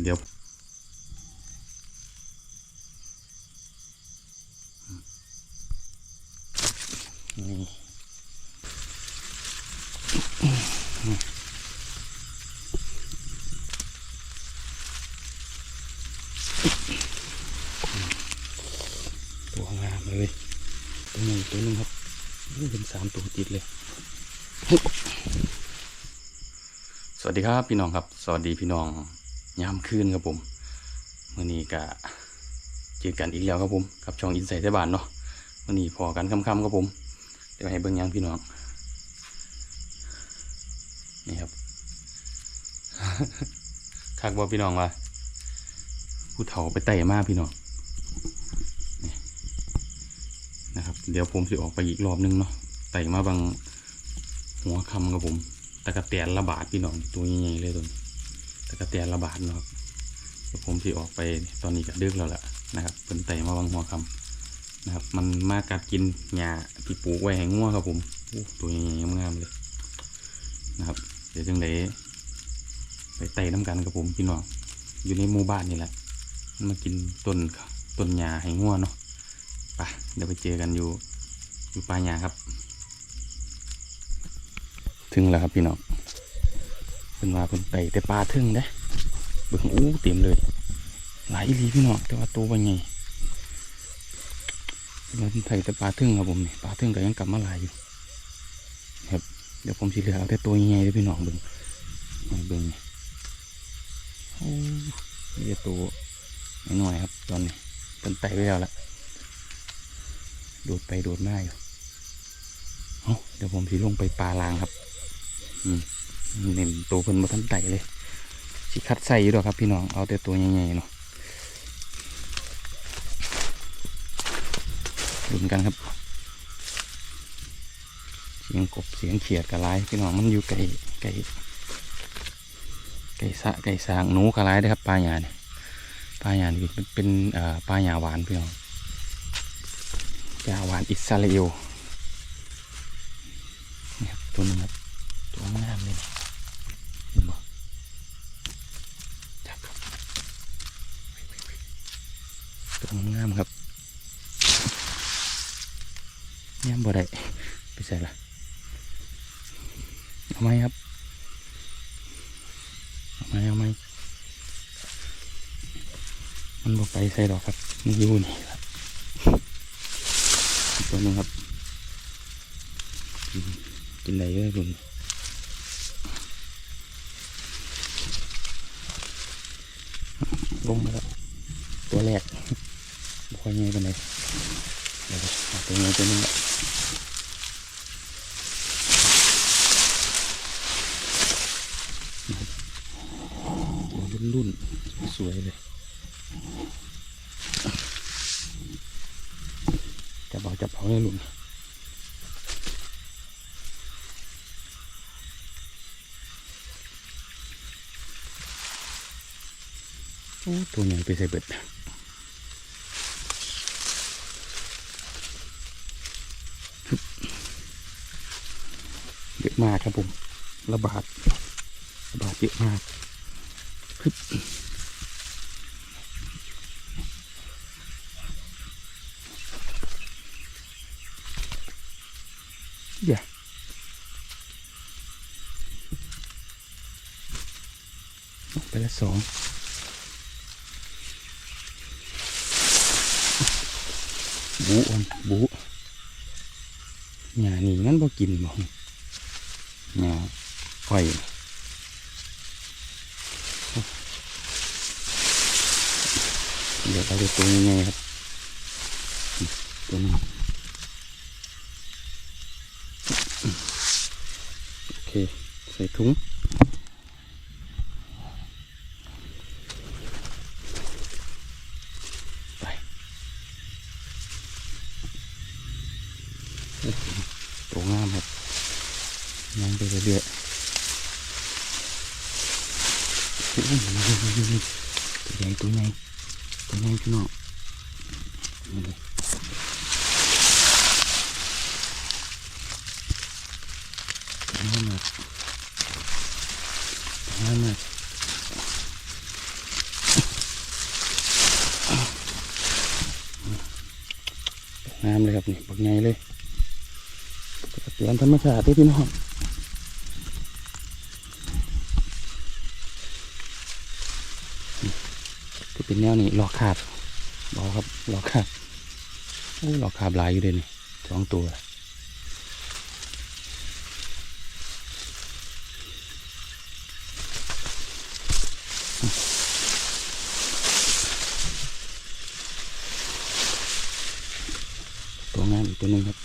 เดี๋ยวตัวงามเลยตัวหนึ่งตัวหนึ่งครับนี่เป็นสามตัวติดเลย สวัสดีครับพี่น้องครับ สวัสดีพี่น้อง ยามคืนครับผมมื่อนี้กะเจอกันอีกแล้วครับผม กับช่องอินไซต์ไต้บ้านเนาะมื่อนี้พอกันค่ำๆครับผมเดี๋ยวให้เบิ่งยังพี่น้อง นี่ครับคักบ่พี่น้องว่าผู้เฒ่าไปไต่มากพี่น้องนี่นะครับ เดี๋ยวผมสิออกไปอีกรอบนึงเนาะไต่มาบางหัวคำครับผมตะกะแตนระบาดพี่น้องตัวใหญ่ๆเลยตัวนี้ ตะกะแตนระบาดนะครับผมสิออกไปตอนนี้ก็ดึกแล้วแหละนะครับเป็นไต่มาบางหัวคำนะครับ มันมากัดกินหญ้าที่ปลูกไว้ให้งัวครับผมตัวใหญ่ๆงามๆเลยนะครับ เดี๋ยวจังไดไปไต่น้ำกันกับผมพี่น้องอยู่ในหมู่บ้านนี่แหละมากินต้นต้นหญ้าให้งัวเนาะไปเดี๋ยวไปเจอกันอยู่อยู่ป่าหญ้าครับ ถึงแล้วครับพี่น้อง เป็นว่าเป็นไต่แต่ปลาทึ่งเด้เบิ่งอู้เต็มเลย หลายอีลีพี่น้องแต่ว่าตัวว่าไงเป็นว่าเป็นไต่แต่ปลาทึ่งครับผมนี่ปลาทึ่งก็ยังกลับมาหลายอยู่ครับเดี๋ยวผมสิเหลือเอาแต่ตัวใหญ่เลยพี่น้องเบิ่งเบิ่งนี่โอ้นี่ตัวน้อยครับ ตอนนี้เป็นไต่ไปแล้วละโดดไปโดดมาอยู่เอาเดี๋ยวผมสิลงไปปลาลางครับอืม เน้นตัวเพิ่นมาทันไตเลยสิคัดใส่อยู่ดอกครับพี่น้องเอาแต่ตัวใหญ่ๆเนาะลุ้นกันครับ เสียงกบเสียงเขียดกระไรพี่น้องมันอยู่ไก่ไก่ไก่สะไก่สางหนูกระไรเด้ครับปลาหยาเนี่ยปลาหยานี่เป็นเป็นปลาหยาหวานพี่น้องหยาหวานอิสราเอลนี่ครับตัวหนึงครับตัวงามเลย งามครับงามบ่ได้ไปใส่ละเอาไหมครับเอาไหมเอาไหมมันบ่ไปใส่ดอกครับมันอยู่นี่ครับตัวนึงครับกินอะไรเยอะลุงลงมาแล้ว อยง่ายไปไหนเดี๋ยวตัวนี้ตัวนึงละตัวรุ่นรุ่นๆสวยเลยจับอาจับเอาเลยลุงโอ้ตัวใหญ่ไปใส่เบิดเยอะ มากครับผม ระบาด ระบาดเยอะมากฮึบเดี๋ยวออกไปละสองบูอ่อนบูหญ้านี่มันบ่กินบ่ หญ้าไฟเดี๋ยวเราดูตัวยังไงครับ ตัวนี้โอเค ใส่ถุงไป ตัวงามครับย่างไปเรื่อยๆโอ้โหตัวใหญ่ตัวใหญ่ตัวใหญ่พี่น้องนี่เลยงามมากงามมาก งามเลยครับนี่บักไงเลยเตือนธรรมชาติเด้อพี่น้องก็เป็นแนวนี้หลอกขาดบอกครับหลอกขาดโอ้หลอกขาดหลายอยู่เลยนี่สองตัวงามอีกตัวหนึ่งครับ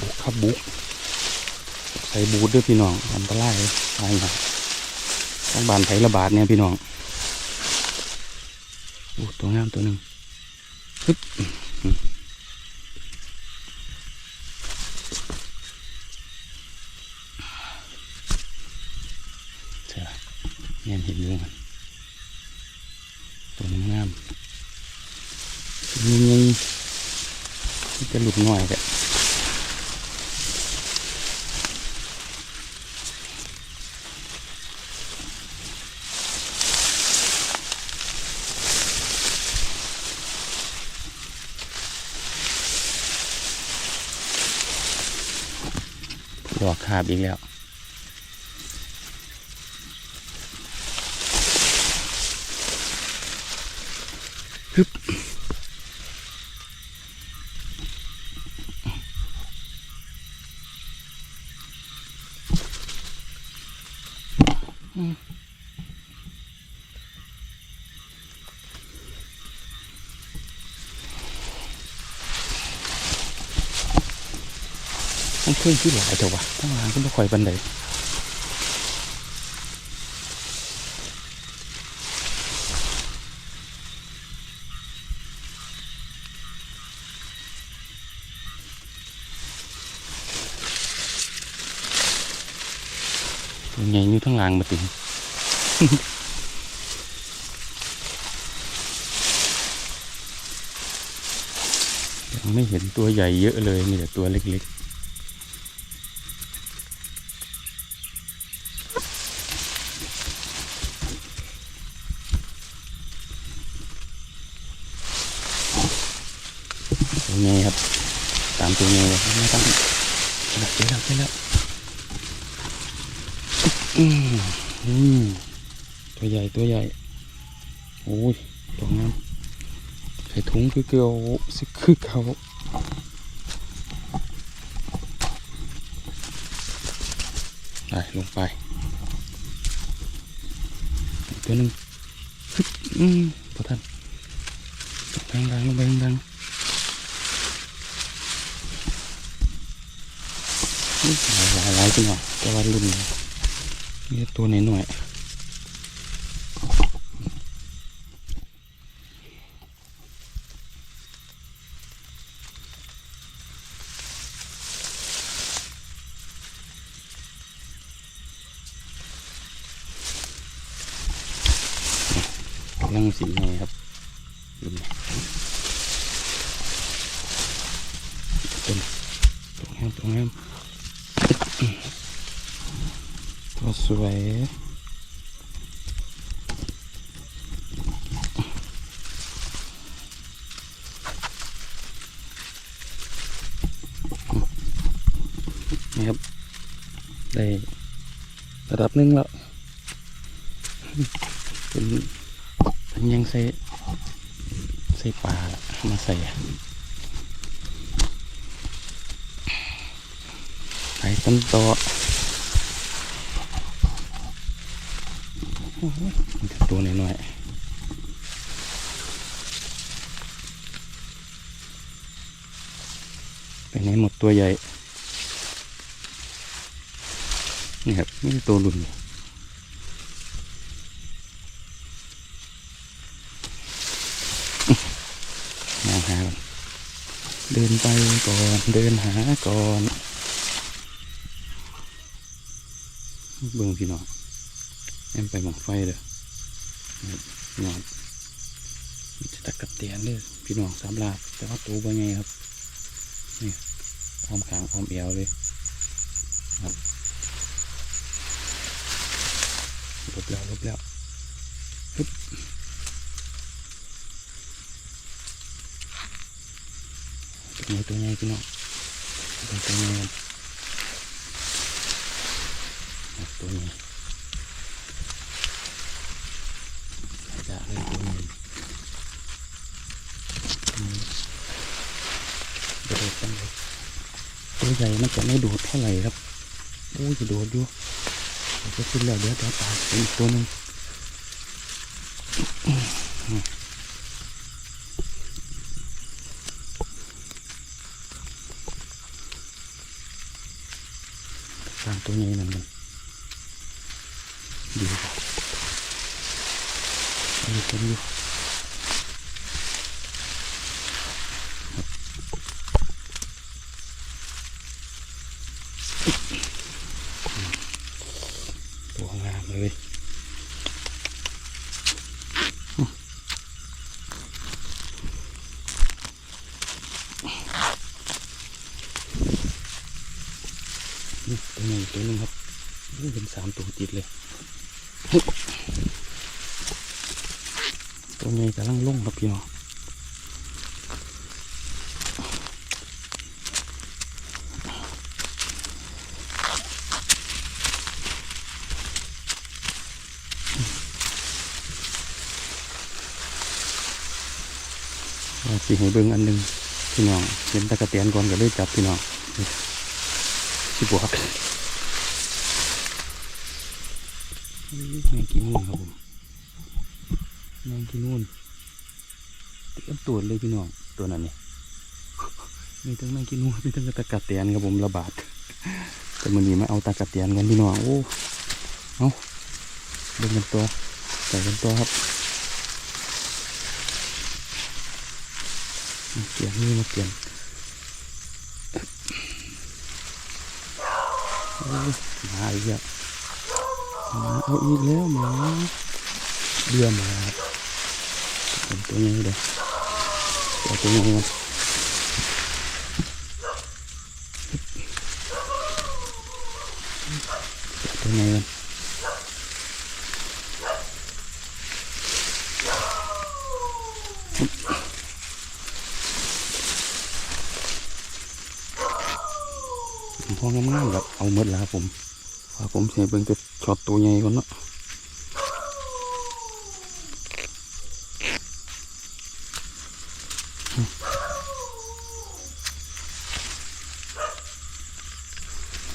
บุกครับบุกใส่บูท ด้วยพี่น้องอันตรายตายหนะต้องบานไประบาดเนี่ยพี่น้องโอ้ตัวงามตัวหนึ่งฮึบอืมใช่ละเนี่ยเห็นเรื่องมันตัวงามๆยังจะหลุดหน่อยแต่หลอกขาบอีกแล้ว ฮึบอืม ต้องเครื่งที่หลายเถอะวะต้องล้างก็ไม่ค่อยบันไดตัวใหญ่อยู่ทั้งหลางมาติงยังไม่เห็นตัวใหญ่เยอะเลยมีแต่ตัวเล็กๆตัวใหญ่ครับ ตัวใหญ่ไม่ต้องเจอแล้วเจอแล้วเจอแล้วอืมตัวใหญ่ตัวใหญ่โอ้ยตัวงามใส่ถุงคือเกลียวสิคือเขาได้ลงไป ตัวนึงอืมพอท่านดังดังลงไปดังๆอุ๊ หลายหลายๆจังหวะแต่ว่ารุ่นนี้นี่ตัวหน่อยหน่อยๆ กำลังสีไงครับดูนี่ต้นตรงแง้มตรงแง้มตัวสวย นี่ครับได้ระดับหนึ่งแล้วเป็นเป็นยังใส่ใส่ปลาล่ะมาใส่อะไปต้นต่อโอ้โหมันจะตัวน้อยๆไปไหนหมดตัวใหญ่ นี่ครับนี่ตัวหลุนมองหาเดินไปก่อน เดินหาก่อนเบิ่งพี่น้องแอมไปหมองไฟเลยนะครับพี่น้องมีแต่ตะกับเตียนเลยพี่น้องสามลาบแต่ว่าตัวเป็นไงครับนี่อ้อมขางอ้อมเอวเลยครับ ลบแล้วลบแล้วฮึ๊บตัวใหญ่ตัวใหญ่พี่น้องตัวตัวใหญ่กันครับตัวใหญ่จะเลยตัวใหญ่อืมโดดจังเลยตัวใหญ่มันจะไม่โดดเท่าไหร่ครับโอ้ยโดดอยู่ เดี๋ยวจะขึ้นแล้วเดี๋ยวเดี๋ยวตามอีกตัวหนึ่งตามตัวใหญ่นั่นมันดีกว่าอันนี้เป็นอยู่ ตัว งามเลยนี่ตัวหนึ่งตัวนึงครับนี่เป็นสามตัวติดเลยตัวใหญ่กำลังลงครับพี่น้อง สิให้เบิ่งอันหนึงพี่น้องเห็นตะกะเตียนก่อนก็เลยจับพี่น้องนี่สิบวกแมงกินนู่นครับผมแมงกินนู่นเต็มตัวเลยพี่น้องตัวนั้นนี่มีทั้งแมงกินนู่นมีทั้งตะกะเตียนครับผมระบาดแต่มันนี้มาเอาตะกะเตียนกันพี่น้องโอ้เอาเบิ่งกันตัวใส่กันตัวครับ มา เปลี่ยนนี่มาเปลี่ยนโอ้ยมาอีกแล้วมาเอาอีกแล้วหมาเบื่อหมาครับเป็นตัวใหญ่เลยเอาตัวใหญ่มันเอาตัวใหญ่มัน พองามๆแบบเอาหมดแล้วครับผมว่าผมเสียเบิ่งจะช็อตตัวใหญ่คนเนาะ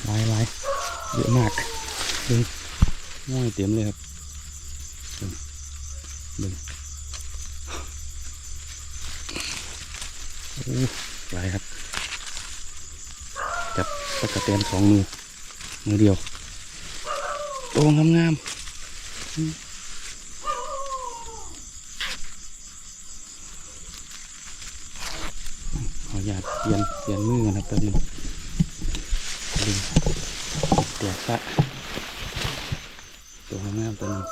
หลายๆเยอะมากเลยงง่ายเต็มเลยครับเบิ่งเบิ่งโอ้หลายครับ จับตะกะเตียนสองมือมือเดียวโตงามงามๆอืมขออยาตเปลี่ยนเปลี่ยนมือกันครับตอนนี้ดึงเตียกซะตัวงามตัวนี้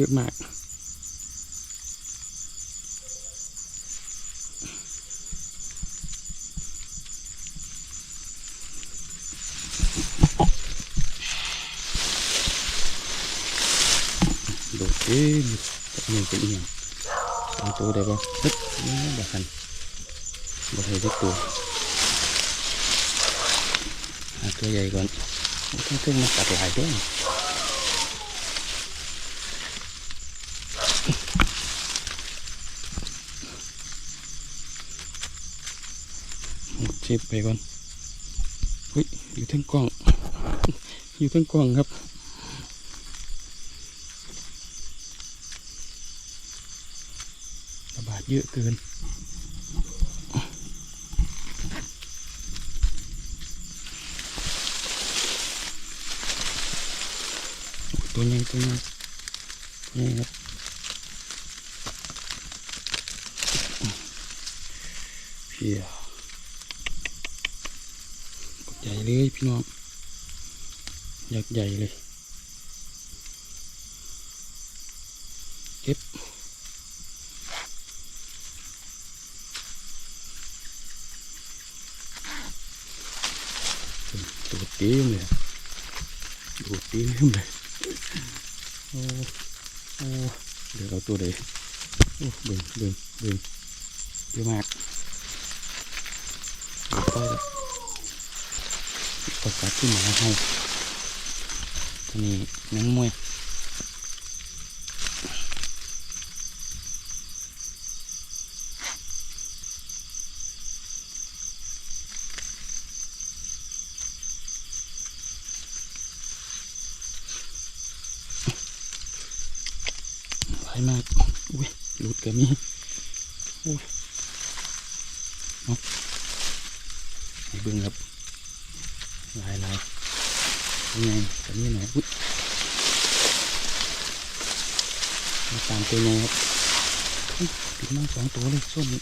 เยอะมากโดดเอ้ยจับมือเป็นเอียงสองตัวได้ปะปึ๊บนี่บัคันบัคันได้ตัวหาตัวใหญ่ก่อนต้องเครื่องมาตัดหลายเด้งเชฟไปก่อนเฮ้ยอยู่ทั้งกล้อง อยู่ทั้งกล้องครับระบาดเยอะเกินตัวใหญ่ตัวใหญ่ใหญ่ครับเฮียกดใหญ่ เลยพี่น้องอยากใหญ่เลย เก็บตัวเต็มเลยตัวเต็มเลยโอ้โอ้เดี๋ยวเอาตัวเดยโอ้เบิ่งเบิ่งเบิ่งเยอะมากเดี๋ยวไปละ ประกาศที่หมาให้ตัวนี้นังมวยหลายมากอุ้ยหลุดก็มีโอ้ยเอาให้เบิ่งครับหลายหลายยังไงกับนี่หน่อยอุ้ยมาตามตัวใหญ่ครับอุ๊ยติดมา สองตัวเลยส้มนี่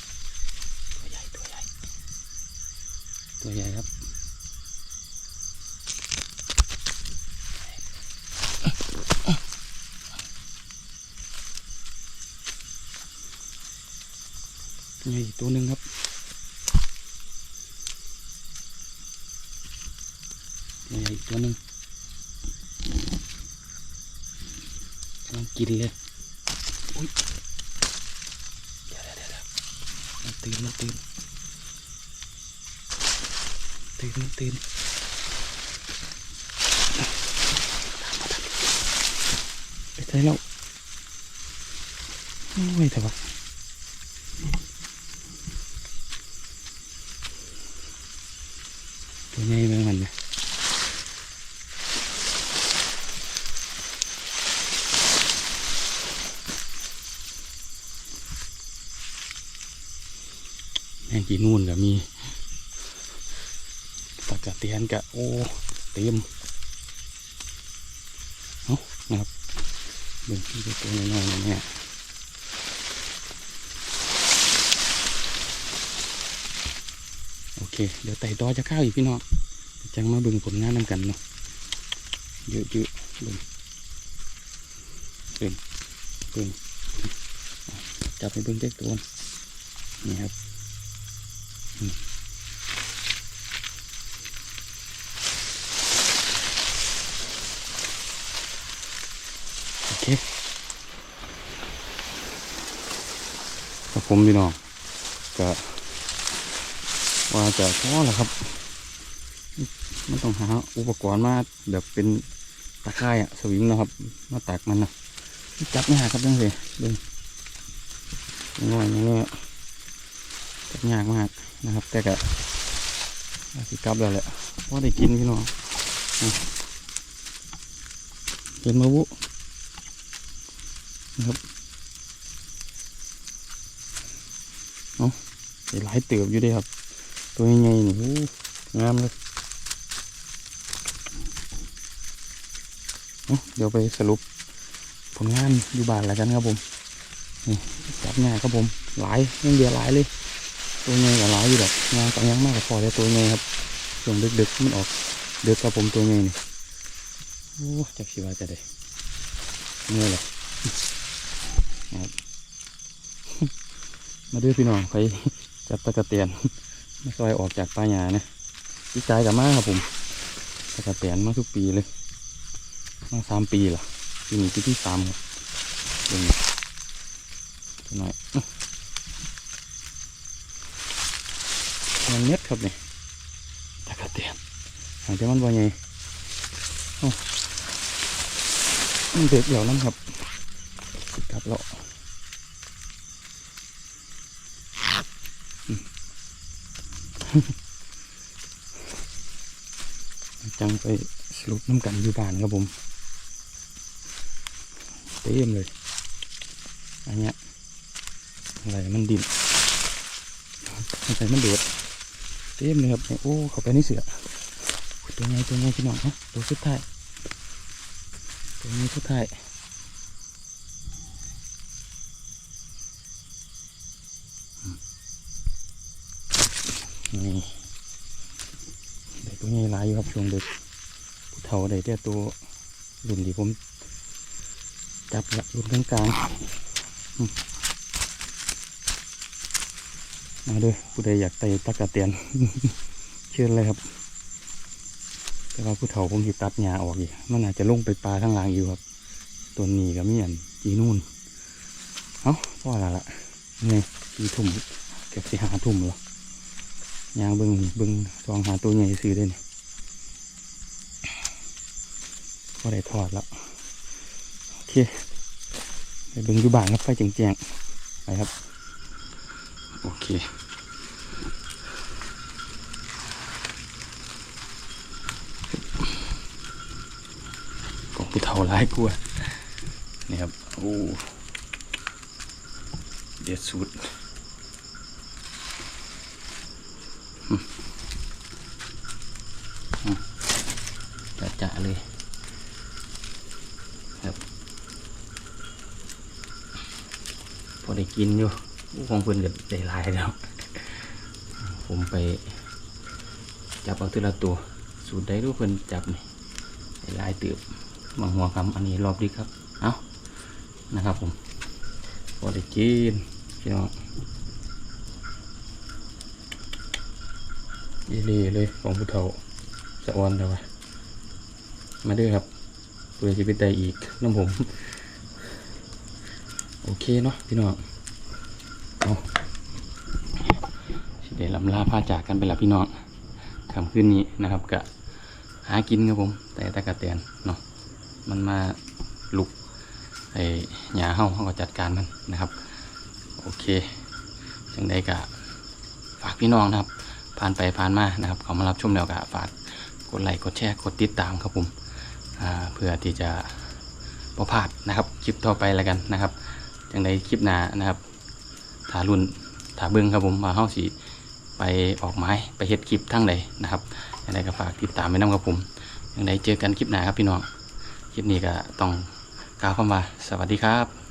ตัวใหญ่ตัวใหญ่ ตัวใหญ่ครับใหญ่ตัวหนึ่งครับใหญ่ตัวหนึ่งกำลังกินเลยอุ้ยเดี๋ยวเดี๋ยวเดี๋ยวมันตื่นมันตื่น ตื่นไปใส่แล้วโอ้ยแต่ว่าตัวใหญ่เหมือนกันนะแมงกีนูนก็มี กะเตียนกะโอ้เต็มเอาะนะครับเบิ่งที่ตัวน้อยๆเนี่ยโอเค เดี๋ยวไต่ตอจะเข้าอีกพี่น้องจังมาเบิ่งผลงานนำกันเนาะเยอะๆเบิ่งเบิ่งเบิ่งอะจับไปเบิ่งเจ๊กตัวนี่ครับ อืมโอเคครับผมพี่น้องก็ว่าจะพอแล้วครับ มันต้องหาอุปกรณ์มาแบบเป็นตะข่ายอะสวิงนะครับ มาตักมันนะจับยากครับตั้งเลยเบิ่งง่อยง่อยจับยากมากนะครับ แต่ก็สิกลับแล้วแหละพราได้กินพี่น้องเห็นมาวุ นะครับเอาได้หลายเติบอยู่ด้ครับ ตัวใหญ่ๆนี่งามเลยเอ้าเดี๋ยวไปสรุปผลงานอยู่บ้านแล้วกันครับผมนี่จับง่ายครับผม หลายยังเดียวหลายเลย ตัวใหญ่กับหลายอยู่แบบงานกับยังมากกับพอแต่ตัวใหญ่ครับช่วงดึกๆมันออกเดึกครับผมตัวใหญ่นี่โอ้จักสิว่าจะได้เมื่อยเลย นะครับมาดูพี่น้องไปจับตะกะเตียนมาซอยออกจากป่าหญ้านะพี่กายกับมาครับผมตะกะเตียนมาทุกปีเลยมาสามปีละปีนี้ปีที่สามครับเดี๋ยวนี้ตัวน้อยมันเม็ดครับเนี่ยตะกะเตียนหางแต่มันบ่ใหญ่เอ้มันเด็กเหล่านั้นครับ กลับแล้วอืมจังไปสรุปน้ำกันอยู่บ้านครับผมเต็มเลย อันเนี้ยอะไรมันดินอะไรมันโดดเต็มเลยครับเนี่ยโอ้เขาไปในเสือตัวใหญ่ตัวใหญ่พี่น้องเนาะตัวสุดท้ายตัวนี้สุดท้าย นี่ได้ตัวใหญ่หลายอยู่ครับช่วงเด็กผู้เฒ่าได้แต่ตัวรุ่นที่ผมจับละรุ่นกลางๆอืมมาเด้วยผู้ใดอยากไต่ตะกกะเตียน เชิญเลยครับ แต่ว่าผู้เฒ่าผมสิตัดหญ้าออกอีกมันอาจจะลงไปปลาข้างล่างอยู่ครับ ตัวนี้ก็มีอันจีนู่นเอ้าพ่อละละนี่กี่ทุ่มเกือบสิหาทุ่มแล้ว ยางเบิงเบิงซองหาตัวใหญ่ซื้อได้นี่พอได้ทอดแล้ว โอเคไปเบิงอยู่บ้านครับไฟแจ้งๆไปครับ โอเคของผู้เฒ่าร้ายกลัวนี่ครับ โอ้ เด็ดสุดอืมอืม จะจะๆเลยครับพอได้กินอยู่ของเพื่อนก็ได้ลายแล้ว ผมไป จับเอาทีละตัว สูตรได้รู้เพื่อนจับนี่ลายเติบบางหัวคำอันนี้รอบดีครับ เอานะครับผมพอได้กินพี่น้อง ยี่เล่เลยของผู้เฒ่าสะออนแต่ว่ามาด้วยครับเพื่อจะไปไต่อีกน้ำผม โอเคเนาะพี่น้องเอาสิเดลำลาพาจากกันไปละพี่น้องคำขึ้นนี้นะครับกะหากินครับผม แต่ตะกะเตียนเนาะมันมาลุกไอ้หญ้าเฮาเฮาก็จัดการมันนะครับ โอเคจังใดก็ฝากพี่น้องนะครับ ผ่านไปผ่านมานะครับเขามารับชมแล้วก็ฝากกดไลค์กดแชร์กดติดตามครับผมเพื่อที่จะประพลาดนะครับคลิปต่อไปแล้วกันนะครับจังใดคลิปหน้านะครับถารุ่นถาเบิ้งครับผมมาเฮาสิไปออกไม้ไปเฮ็ดคลิปทั้งใดนะครับจังใดก็ฝากติดตามไว้นํครับผมจังใดเจอกันคลิปหน้าครับพี่น้องคลิปนี้ก็ต้องกล่าวคำว่าสวัสดีครับ